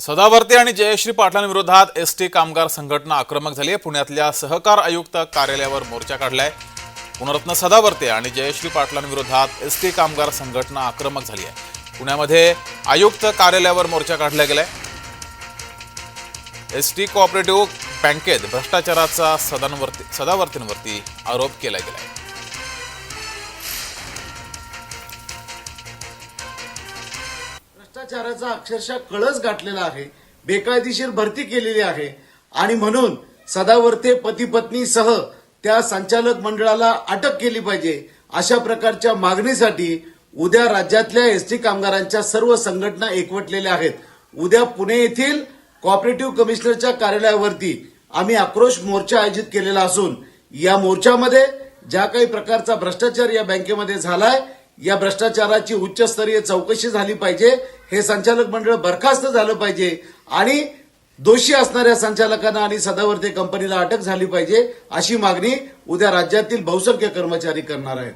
सदावर्ती सदावर्ते आणि Jayashree पाटलांविरोधात S T कामगार संघटना आक्रमक झाली आहे. पुण्यातल्या सहकार आयुक्त कार्यालयावर मोर्चा काढलाय. पुनरत्न सदावर्ते आणि जयश्री पाटलांविरोधात एस टी कामगार संघटना आक्रमक झाली आहे. पुण्यामध्ये आयुक्त कार्यालयावर मोर्चा काढला गेलाय. एस टी कोऑपरेटिव्ह बँकेत भ्रष्टाचाराचा सदांवरती सदावर्तींवरती आरोप केला गेलाय. भ्रष्टाचाराचा अक्षरशः कळस गाठलेला आहे बेकायदेशीर भरती केलेली आहे आणि म्हणून सदावर्ते पती पत्नीसह त्या संचालक मंडळाला अटक केली पाहिजे अशा प्रकारच्या मागणीसाठी उद्या राज्यातल्या एसटी कामगारांच्या सर्व संघटना एकवटलेल्या आहेत. उद्या पुणे येथील कॉपरेटिव्ह कमिशनरच्या कार्यालयावरती आम्ही आक्रोश मोर्चा आयोजित केलेला असून या मोर्चामध्ये ज्या काही प्रकारचा भ्रष्टाचार या बँकेमध्ये झालाय या भ्रष्टाचाराची उच्चस्तरीय चौकशी झाली पाहिजे. हे संचालक मंडळ बरखास्त झालं पाहिजे. आणि दोषी असणाऱ्या संचालकांना आणि सदावर्ते कंपनीला अटक झाली पाहिजे अशी मागणी उद्या राज्यातील बहुसंख्य कर्मचारी करणार आहेत.